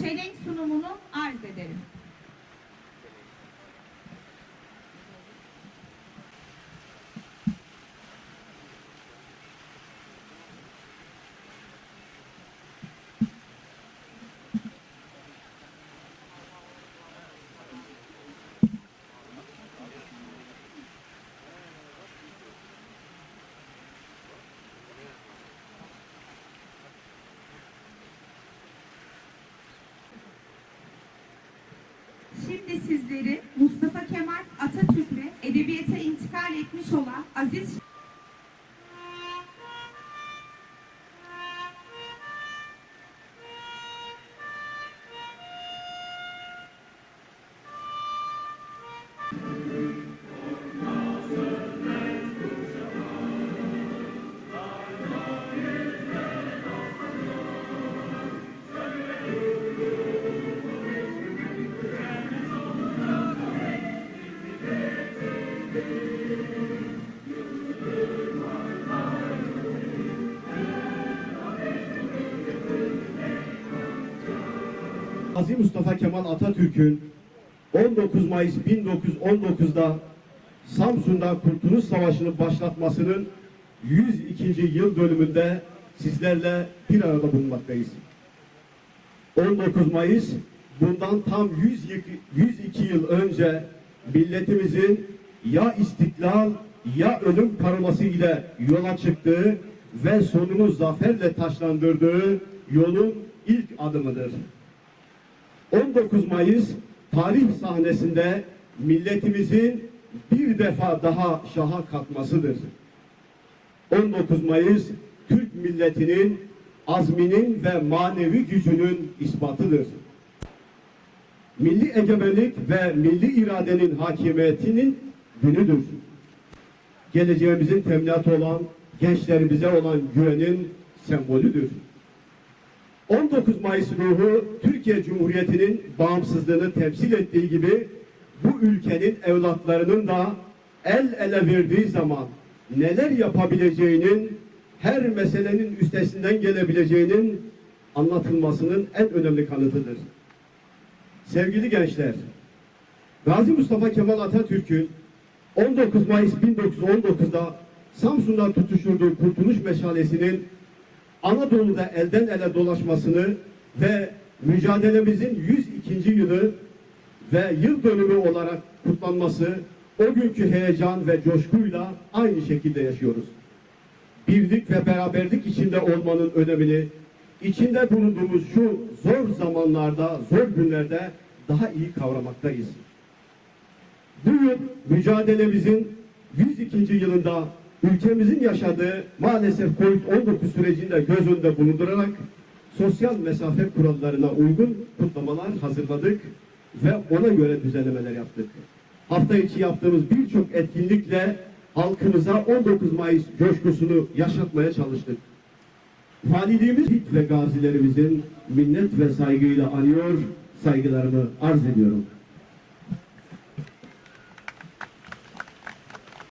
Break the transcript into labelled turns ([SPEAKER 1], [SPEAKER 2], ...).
[SPEAKER 1] çelenk sunumunu arz ederim. Sizleri Mustafa Kemal Atatürk'le edebiyata intikal etmiş olan Aziz
[SPEAKER 2] Gazi Mustafa Kemal Atatürk'ün 19 Mayıs 1919'da Samsun'da Kurtuluş Savaşı'nı başlatmasının 102. yıl dönümünde sizlerle bir arada bulunmaktayız. 19 Mayıs bundan tam 102 yıl önce milletimizin ya istiklal ya ölüm paroması ile yola çıktığı ve sonunu zaferle taşlandırdığı yolun ilk adımıdır. 19 Mayıs tarih sahnesinde milletimizin bir defa daha şaha kalkmasıdır. 19 Mayıs Türk milletinin azminin ve manevi gücünün ispatıdır. Milli egemenlik ve milli iradenin hakimiyetinin günüdür. Geleceğimizin teminatı olan gençlerimize olan güvenin sembolüdür. 19 Mayıs ruhu Türkiye Cumhuriyeti'nin bağımsızlığını temsil ettiği gibi bu ülkenin evlatlarının da el ele verdiği zaman neler yapabileceğinin her meselenin üstesinden gelebileceğinin anlatılmasının en önemli kanıtıdır. Sevgili gençler, Gazi Mustafa Kemal Atatürk'ün 19 Mayıs 1919'da Samsun'da tutuşturduğu kurtuluş meşalesinin Anadolu'da elden ele dolaşmasını ve mücadelemizin 102. yılı ve yıl dönümü olarak kutlanması o günkü heyecan ve coşkuyla aynı şekilde yaşıyoruz. Birlik ve beraberlik içinde olmanın önemini içinde bulunduğumuz şu zor zamanlarda, zor günlerde daha iyi kavramaktayız. Bugün mücadelemizin 102. yılında ülkemizin yaşadığı maalesef Covid-19 sürecinde göz önünde bulundurarak sosyal mesafe kurallarına uygun kutlamalar hazırladık ve ona göre düzenlemeler yaptık. Hafta içi yaptığımız birçok etkinlikle halkımıza 19 Mayıs coşkusunu yaşatmaya çalıştık. Valiliğimiz ve gazilerimizin minnet ve saygıyla anıyor, saygılarımı arz ediyorum.